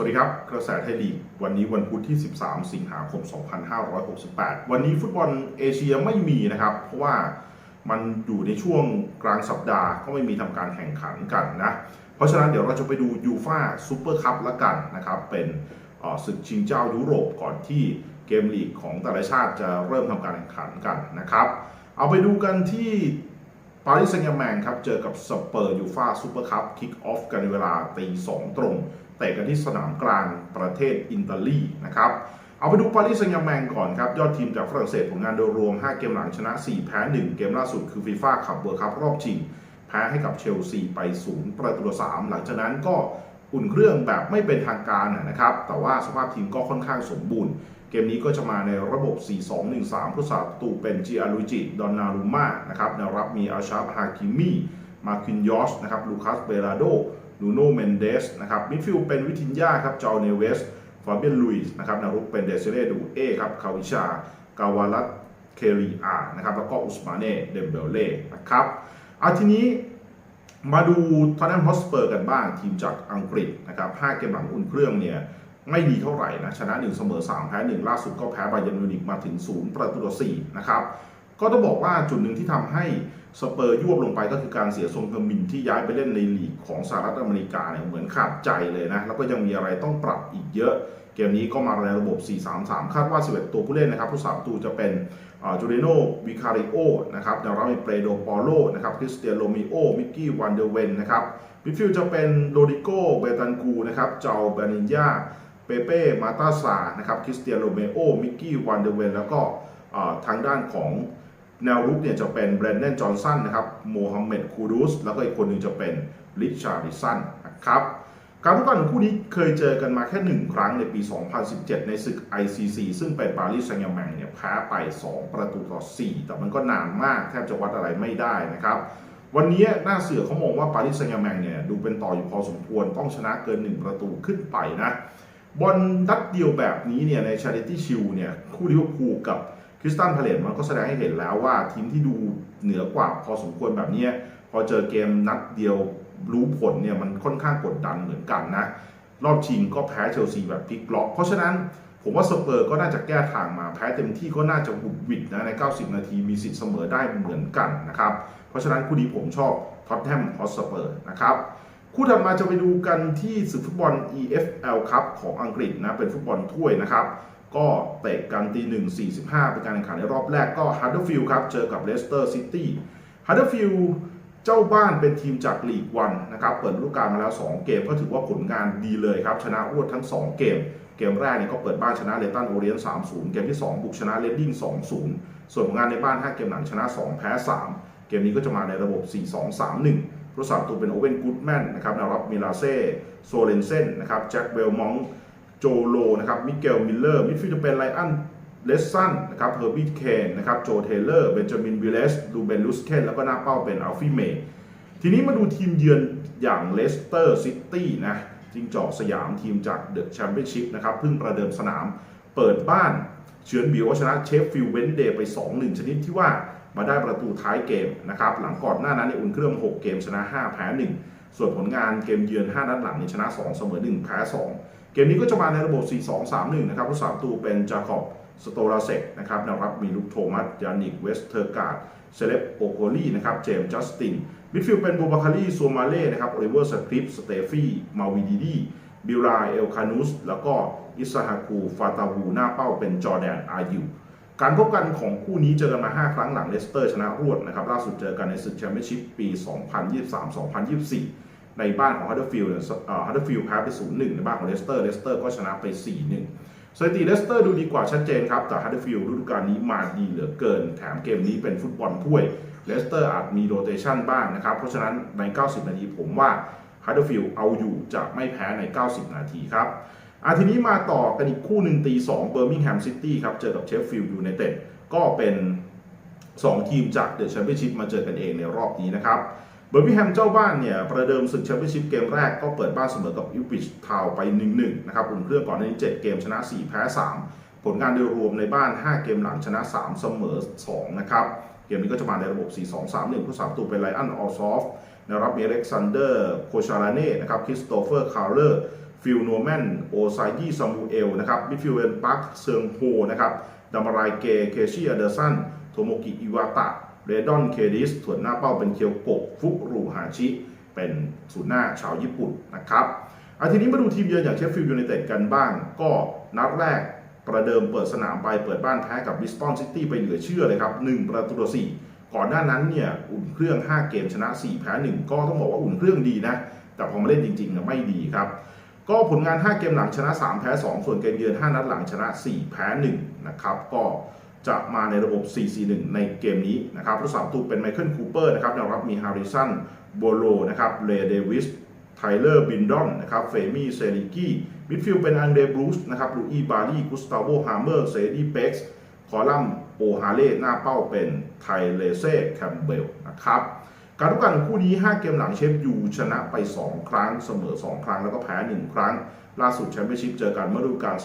วัสดีครับ กระแสไทยลีก วันนี้วันพุธที่ 13 สิงหาคม 2568 วันนี้ฟุตบอลเอเชียไม่มีนะครับ เพราะว่ามันอยู่ในช่วงกลางสัปดาห์ก็ไม่มีทำการแข่งขันกันนะ เพราะฉะนั้นเดี๋ยวเราจะไปดูยูฟาซูเปอร์คัพละกันนะครับ เป็นศึกชิงเจ้ายุโรปก่อนที่เกมลีกของแต่ละชาติจะเริ่มทำการแข่งขันกันนะครับ เอาไปดูกันที่ปารีสแซงต์แมงครับ เจอกับสเปอร์ยูฟาซูเปอร์คัพคิกออฟกันในเวลาตีสองตรง เตะกันที่สนามกลางประเทศอิตาลีนะครับเอาไปดูปารีสแซงต์แชร์แมงก่อนครับ ยอดทีมจากฝรั่งเศสผลงานโดยรวม 5 เกมหลังชนะ 4 แพ้ 1 เกมล่าสุดคือฟีฟ่าคัพเวิร์คัพรอบชิง แพ้ให้กับเชลซีไป 0 ประตูต่อ3หลังจากนั้นก็อุ่นเครื่องแบบไม่เป็นทางการนะครับ แต่ว่าสภาพทีมก็ค่อนข้างสมบูรณ์ เกมนี้ก็จะมาในระบบ 4-2-1-3 ผู้สาประตูเป็นจิอาลุจิ ดอนนารุม่านะครับแนวรับมีอาชาบฮาคิมี มาคินยอสนะครับ ลูคัส เบราโด นูโนเมนเดสนะครับมิดฟิลด์เป็นวิทินยาครับจอเนเวสฟาเบียนลุยส์นะครับนารุกเป็นเดซเรดูเอครับคาวิชากาวาลัตเครีอานะครับแล้วก็อุสมาเน่เดมเบลเล่นะครับเอาทีนี้มาดูทอนแนมฮอสเปอร์กันบ้างทีมจากอังกฤษนะครับ5เกมหลังอุ่นเครื่องเนี่ยไม่ดีเท่าไหร่นะชนะ 1 เสมอ 3 แพ้ 1 ล่าสุดก็แพ้บาเยนมิวนิกมาถึง 0 ประตูต่อ4นะครับ ก็ต้องบอกว่าจุดหนึ่งที่ทำให้สเปอร์ยวบลงไปก็คือการเสียทรงเทอร์มินที่ย้ายไปเล่นในลีกของสหรัฐอเมริกาเนี่ยเหมือนขาดใจเลยนะ แล้วก็ยังมีอะไรต้องปรับอีกเยอะ เกมนี้ก็มาในระบบ 4-3-3 คาดว่า 11 ตัวผู้เล่นนะครับ ผู้สาประตูจะเป็นจูเรโนวิคาริโอนะครับแนวรับมีเปโดปอโลนะครับคริสเตียนโรมิโอ มิกกี้วันเดเวนนะครับมิดฟิลด์จะเป็นโรดิโกเบตันกูนะครับเจ้าเบนินยาเปเป้มาตาซานะครับคริสเตียนโรเมโอมิกกี้วันเดเวนแล้วก็ทางด้านของ แนวรุกเนี่ยจะเป็นแบรนเดนจอห์นสันนะครับโมฮัมเหม็ดคูดูสแล้วก็อีกคนหนึ่งจะเป็นริชาร์ดิสันนะครับการพบกันของคู่นี้เคยเจอกันมาแค่หนึ่งครั้งในปี 2017 ในศึก ICC ซึ่งเป็นปารีสแซงต์แชร์แมงเนี่ยแพ้ไป 2 ประตูต่อ 4 แต่มันก็นานมากแทบจะวัดอะไรไม่ได้นะครับ วันนี้หน้าเสือเขามองว่าปารีสแซงต์แชร์แมงเนี่ยดูเป็นต่ออยู่พอสมควรต้องชนะเกิน 1 ประตูขึ้นไปนะบอลนัดเดียวแบบนี้เนี่ยในชาริตี้ชิลเนี่ยคู่ลิเวอร์พูลกับ คริสตันพาเลตมันก็แสดงให้เห็นแล้วว่าทีมที่ดูเหนือกว่าพอสมควรแบบนี้พอเจอเกมนัดเดียวรู้ผลเนี่ยมันค่อนข้างกดดันเหมือนกันนะ รอบชิงก็แพ้เชลซีแบบพลิกล็อก เพราะฉะนั้นผมว่าสเปอร์ก็น่าจะแก้ทางมาแพ้เต็มที่ก็น่าจะบุดหวิดนะใน 90 นาทีมีสิทธิ์เสมอได้เหมือนกันนะครับ เพราะฉะนั้นคู่นี้ผมชอบท็อตแฮมฮอสเปอร์นะครับคู่ถัดมาจะไปดูกันที่ศึกฟุตบอล EFL ครับของอังกฤษนะเป็นฟุตบอลถ้วยนะครับ ก็เตะกันตีหนึ่งสี่สิบห้าเป็นการแข่งขันในรอบแรกก็ฮัตเตอร์ฟิลด์ครับ เจอกับเลสเตอร์ซิตี้ฮัตเตอร์ฟิลด์เจ้าบ้านเป็นทีมจากลีกวันนะครับ เปิดฤดูกาลมาแล้ว 2 เกมก็ถือว่าผลงานดีเลยครับ ชนะรวดทั้ง 2 เกม เกมแรกเนี่ยก็เปิดบ้านชนะเลตันโอเรียน 3-0 เกมที่ 2 บุกชนะเลดดิ้ง 2-0 ส่วนผลงานในบ้าน 5 เกมหลังชนะ 2 แพ้ 3 เกมนี้ก็จะมาในระบบ 4-2-3-1ผู้สาประตูเป็นโอเวนกูดแมนนะครับนวรับมิลาเซ่โซเลนเซนนะครับแจ็คเบลมอง โจโลนะครับมิเกลมิลเลอร์มิดฟิลด์จะเป็นไลอันเลสซันนะครับเฮอร์บิทเคนนะครับโจเทเลอร์เบนจามินวิลเลสดูเบนลุสเคนแล้วก็หน้าเป้าเป็นอัลฟี่เมย์ทีนี้มาดูทีมเยือนอย่างเลสเตอร์ซิตี้นะจิงจอกสยามทีมจากเดอะแชมเปี้ยนชิพนะครับเพิ่งประเดิมสนามเปิดบ้านเฉือนบิวอาชนะเชฟฟิลด์เวนเดย์ไป 2-1 ชนิดที่ว่ามาได้ประตูท้ายเกมนะครับหลังก่อนหน้านั้นในอุ่นเครื่อง 6 เกมชนะ 5 แพ้ 1 ส่วนผลงานเกมเยือน 5 นัดหลังนชนะ 2 เสมอ 1 แพ้ 2 เกมนี้ก็จะมาในระบบ 4-2-3-1 นะครับผู้สาประตูเป็นจาคอบสโตราเซกนะครับแนวรับมีลุกโทมัส ยานิก เวสเทอร์การ์ด เซเลปโอโคลีนะครับ เจมส์ จัสติน มิดฟิลด์เป็นบูบาคารีซัวมาเล่นะครับ โอลิเวอร์ สคริป สเตฟี่ มาวิดีดี บิราเอลคานุส แล้วก็อิสฮาคูฟาตาวู หน้าเป้าเป็นจอร์แดน อายูการพบกันของคู่นี้เจอกันมา 5 ครั้งหลังเลสเตอร์ชนะรวดนะครับ ล่าสุดเจอกันในศึกแชมเปี้ยนชิพปี 2023-2024 ในบ้านของฮัตเตอร์ฟิลด์ฮัตเตอร์ฟิลด์แพ้ไป 0-1 ในบ้านของเลสเตอร์เลสเตอร์ก็ชนะไป 4-1 สถิติเลสเตอร์ดูดีกว่าชัดเจนครับแต่ฮัตเตอร์ฟิลด์ฤดูกาลนี้มาดีเหลือเกิน แถมเกมนี้เป็นฟุตบอลถ้วยเลสเตอร์อาจมีโรเตชันบ้างนะครับ เพราะฉะนั้นใน 90 นาทีผมว่าฮัตเตอร์ฟิลด์เอาอยู่จะไม่แพ้ใน 90 นาทีครับอาทีนี้มาต่อกันอีกคู่หนึ่งตี2เบอร์มิงแฮมซิตี้ครับเจอกับเชฟฟิลด์ยูไนเต็ดก็เป็น 2 ทีมจากเดอะแชมเปี้ยนชิพมาเจอกันเองในรอบนี้นะครับ เบอร์มิแฮมเจ้าบ้านเนี่ยประเดิมศึกแชมเปี้ยนชิพเกมแรกก็เปิดบ้านเสมอกับอิวปิชทาวไป 1-1 นะครับอุ่นเครื่องก่อนหน้านี้ 7 เกมชนะ 4 แพ้ 3 ผลงานโดยรวมในบ้าน 5 เกมหลังชนะ 3 เสมอ 2 นะครับ เกมนี้ก็จะมาในระบบ 4-2-3-1 ผู้สาประตูเป็นไลอันออซอฟนะครับมีเล็กซานเดอร์โคชาราเน่นะครับคริสโตเฟอร์คาร์เลอร์ฟิลโนแมนโอไซยี่ซามูเอลนะครับมิดฟิลด์เป็นปักเซิงโฮนะครับดามารายเกเคชิอเดอร์สันโทโมกิอิวาตะ เรดอนเคดิสส่วนหน้าเป้าเป็นเคียวโกะฟุรุฮาชิ เป็นศูนย์หน้าชาวญี่ปุ่นนะครับอาทีนี้มาดูทีมเยือนอย่างเชฟฟิลด์ยูไนเต็ดกันบ้าง ก็นัดแรกประเดิมเปิดสนามไปเปิดบ้านแพ้กับบิสตันซิตี้ไปเหลือเชื่อเลยครับ 1 ประตูต่อ4ก่อนหน้านั้นเนี่ยอุ่นเครื่อง 5 เกมชนะ 4 แพ้ 1 ก็ต้องบอกว่าอุ่นเครื่องดีนะ แต่พอมาเล่นจริงๆไม่ดีครับ ก็ผลงาน 5 เกมหลังชนะ 3 แพ้ 2 ส่วนเกมเยือน 5 นัดหลังชนะ 4 แพ้ 1 นะครับ ก็ จะมาในระบบ 4-4-1 ในเกมนี้นะครับผู้สามตูเป็นไมเคิลคูเปอร์นะครับแนวรับมีฮาริสันโบโลนะครับเรเดวิสไทเลอร์บินดอนนะครับเฟมี่เซริกี้มิดฟิลด์เป็นอันเดรบรูซนะครับลูอีบารีกุสตาโวฮาร์เมอร์เซดีเป็กซ์คอลัมโอฮาเล่หน้าเป้าเป็นไทเลเซ่แคมเบลนะครับการทุกกันคู่นี้ 5 เกมหลังเชฟยูชนะไป 2 ครั้งเสมอ 2 ครั้งแล้วก็แพ้ 1 ครั้ง ล่าสุดแชมเปี้ยนชิพเจอกันเมื่อฤดูกาล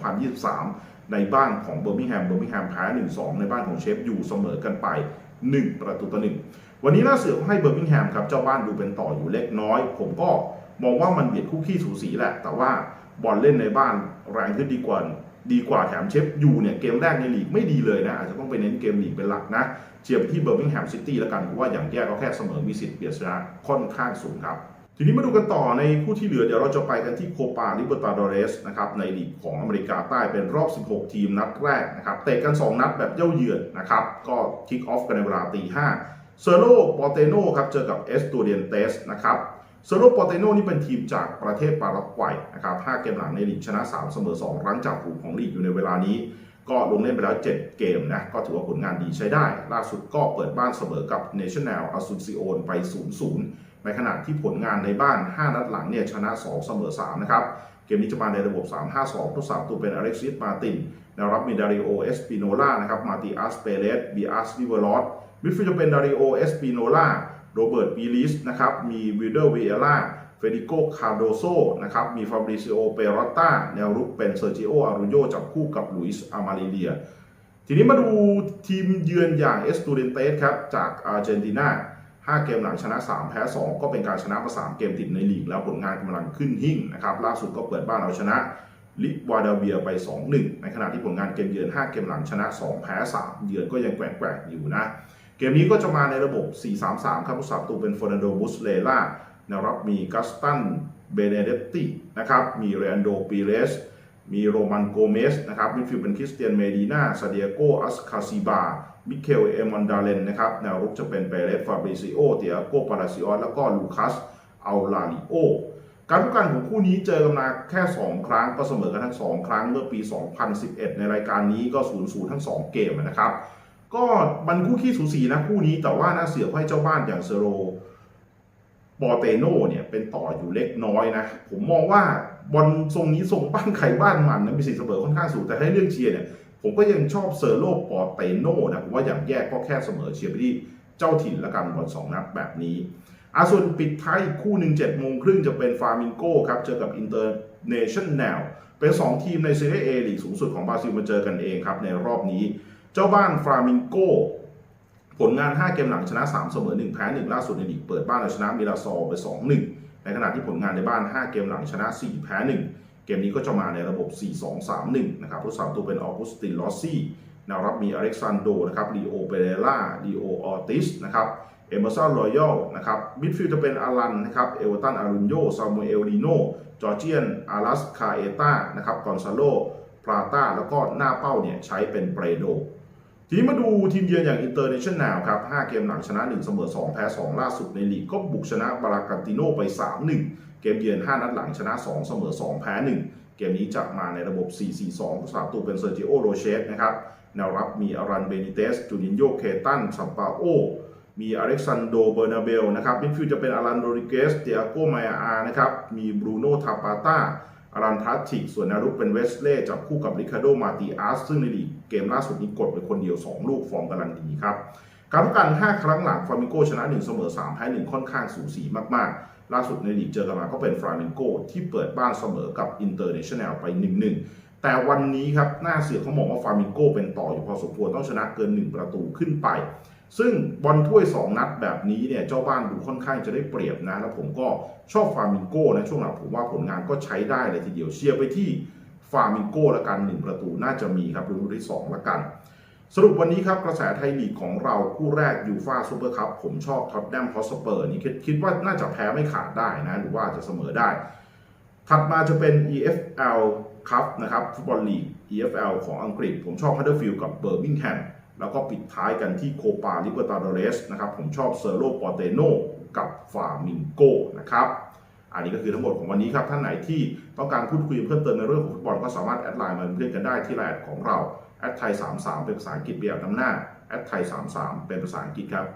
2022-2023 ในบ้านของเบอร์มิงแฮม เบอร์มิงแฮมแพ้ 1-2 ในบ้านของเชฟยูเสมอกันไป 1 ประตูต่อ1วันนี้น่าเสือกให้เบอร์มิงแฮมครับเจ้าบ้านดูเป็นต่ออยู่เล็กน้อย ผมก็มองว่ามันเบียดคู่ขี้สูสีแหละ แต่ว่าบอลเล่นในบ้านแรงขึ้นดีกว่าดีกว่าแถมเชฟยูเนี่ยเกมแรกในลีกไม่ดีเลยนะ อาจจะต้องไปเน้นเกมลีกเป็นหลักนะเชียร์ที่เบอร์มิงแฮมซิตี้แล้วกันเพราะว่าอย่างแย่ก็แค่เสมอมีสิทธิ์เบียดชนะค่อนข้างสูงครับ ทีนี้มาดูกันต่อในคู่ที่เหลือเดี๋ยวเราจะไปกันที่โคปาลิเบอร์ตาโดเรสนะครับในลีกของอเมริกาใต้เป็นรอบ 16 ทีมนัดแรกนะครับเตะกัน 2 นัดแบบเย่าเยือนนะครับก็คิกออฟกันในเวลาตีห้าเซโรปอเตโนครับเจอกับเอสตูเดียนเตสนะครับเซโรปอเตโนนี่เป็นทีมจากประเทศปารากวัยนะครับ5เกมหลังในลีกชนะ 3 เสมอ 2 รั้งจากฝูงของลีกอยู่ในเวลานี้ก็ลงเล่นไปแล้ว 7 เกมนะ ก็ถือว่าผลงานดีใช้ได้ ล่าสุดก็เปิดบ้านเสมอกับ National Asuncion ไป 0-0 ในขณะที่ผลงานในบ้าน 5 นัดหลังเนี่ยชนะ 2 เสมอ 3 นะครับ เกมนี้จะมาในระบบ 3-5-2 ผู้สามตัวเป็นอเล็กซิสมาตินแนวรับมีดาริโอเอสปิโนล่านะครับมาติอัสเปเรสบีอัสลิเวอร์ลอสมิดฟิลด์จะเป็นดาริโอเอสปิโนล่าโรเบิร์ตปีลิสนะครับมีวิลเดอร์เวเอล่าเฟเดริโกคาร์โดโซนะครับมีฟาบริซิโอเปโรตตาแนวรุกเป็นเซอร์จิโออารุโยจับคู่กับลุยส์อามาลิเลีย ทีนี้มาดูทีมเยือนอย่างเอสตูเดนเตสครับจากอาร์เจนตินา 5 เกมหลังชนะ 3 แพ้ 2 ก็เป็นการชนะมา3เกมติดในลีกแล้วผลงานกำลังขึ้นหิ่งนะครับล่าสุดก็เปิดบ้านเอาชนะลิวาดาเวียไป 2-1 ในขณะที่ผลงานเกมเยือน 5 เกมหลังชนะ 2 แพ้ 3 เยือนก็ยังแกว่งๆอยู่นะ เกมนี้ก็จะมาในระบบ 4-3-3 ครับผู้สับตูเป็นฟอร์นันโดบุสเลล่าแนวรับมีกัสตันเบเนเดตตินะครับมีเรอันโดปีเรส มีโรมันโกเมสนะครับมิดฟิลด์เป็นคริสเตียนเมดีนาซาเดียโกอัสคาซิบา มิเคลเอมอนดาเลนนะครับแนวรุกจะเป็นเปเรสฟาบริซิโอเตียโกปาราซิออสแล้วก็ลูคัสอัลลาลิโอการพบกันของคู่นี้เจอกันมาแค่ 2 ครั้งก็เสมอกันทั้ง 2 ครั้งเมื่อปี 2011 ในรายการนี้ก็0-0ทั้ง 2 เกมนะครับ ก็มันคู่ขี้สูสีนะคู่นี้แต่ว่าน่าเสือกให้เจ้าบ้านอย่างเซโรปอเตโนเนี่ยเป็นต่ออยู่เล็กน้อยนะ ผมมองว่า บอลทรงนี้ทรงบ้านใครบ้านมันนะมีสิทธิ์เสมอค่อนข้างสูงแต่ให้เรื่องเชียร์เนี่ยผมก็ยังชอบเซอร์โลปอเตโน่นะผมว่าอย่างแยกก็แค่เสมอเชียร์ไปที่เจ้าถิ่นละกันบอลสองนัดแบบนี้อาส่วนปิดท้ายอีกคู่หนึ่งเจ็ดโมงครึ่งจะเป็นฟาร์มิงโกครับเจอกับอินเตอร์เนชั่นแนลเป็น 2 ทีมในซีรีส์เอลีกสูงสุดของบราซิลมาเจอกันเองครับในรอบนี้ เจ้าบ้านฟาร์มิงโกผลงาน 5 เกมหลังชนะ 3 เสมอ 1 แพ้ 1 ล่าสุดในลีกเปิดบ้านเอาชนะมิลาซอไป 2-1 ในขณะที่ผลงานในบ้าน 5 เกมหลังชนะ 4 แพ้ 1 เกมนี้ก็จะมาในระบบ 4-2-3-1 นะครับผู้สามตัวเป็นออกุสตินลอสซี่แนวรับมีอเล็กซานโดนะครับลีโอเปเรล่าลีโอออติสนะครับเอเมอร์สันรอยัลนะครับมิดฟิลด์จะเป็นอารันนะครับเอเวอร์ตันอารุนโยซามูเอลดิโนจอร์เจียนอารัสคาเอตานะครับกอนซาโลพลาตาแล้วก็หน้าเป้าเนี่ยใช้เป็นเปรโด ทีนี้มาดูทีมเยือนอย่างอินเตอร์เนชั่นแนลครับ 5 เกมหลังชนะ 1 เสมอ 2 แพ้ 2 ล่าสุดในลีกก็บุกชนะบารากันติโนไป 3-1 เกมเยือน 5 นัดหลังชนะ 2 เสมอ 2 แพ้ 1 เกมนี้จะมาในระบบ 4-4-2ผู้สาประตูเป็นเซอร์จิโอโรเชสนะครับแนวรับมีอารันเบนิเตส จูนินโยเคตันซัมปาโอ มีอเล็กซานโดเบอร์นาเบลนะครับมิดฟิลด์จะเป็นอารันโรริเกส เตียโกไมอานะครับ มีบรูโนทาปาต้า อารันทัตติกส่วนนารุกเป็นเวสเล่จับคู่กับริคาโดมาติอาสซึ่งในลีกเกมล่าสุดนี้กดไปคนเดียว 2 ลูกฟอร์มกำลังดีครับการพบกัน 5 ครั้งหลังฟลามิงโกชนะ1เสมอ3แพ้1ค่อนข้างสูสีมากๆ ล่าสุดในลีกเจอกันมาก็เป็นฟลามิงโกที่เปิดบ้านเสมอกับอินเตอร์เนชั่นแนลไป1-1แต่วันนี้ครับหน้าเสือเขามองว่าฟลามิงโกเป็นต่ออยู่พอสมควรต้องชนะเกิน 1 ประตูขึ้นไป ซึ่งบอลถ้วย 2 นัดแบบนี้เนี่ยเจ้าบ้านดูค่อนข้างจะได้เปรียบนะ แล้วผมก็ชอบฟาร์มิงโก้นะช่วงหลังผมว่าผลงานก็ใช้ได้เลยทีเดียวเชียร์ไปที่ฟาร์มิงโก้ละกัน 1 ประตูน่าจะมีครับฤดูที่2ละกัน สรุปวันนี้ครับกระแสไทยลีกของเราคู่แรกยูฟาซูเปอร์คัพผมชอบท็อตแนมฮอสเปอร์นี่คิดคิดว่าน่าจะแพ้ไม่ขาดได้นะหรือว่าจะเสมอได้ ถัดมาจะเป็น EFL ครับนะครับฟุตบอลลีก EFL ของอังกฤษ ผมชอบฮัตเดอร์ฟิลด์กับเบอร์มิงแฮม แล้วก็ปิดท้ายกันที่โคปาลิเบอร์ตาโดเรสนะครับ ผมชอบเซอร์โลปอเตโนกับฟามิงโกนะครับอันนี้ก็คือทั้งหมดของวันนี้ครับ ท่านไหนที่ต้องการพูดคุยเพิ่มเติมในเรื่องของฟุตบอลก็สามารถแอดไลน์มาเป็นเพื่อนกันได้ที่ไลน์ของเราแอดไทย33เป็นภาษาอังกฤษแบบนำหน้าแอดไทย33เป็นภาษาอังกฤษครับ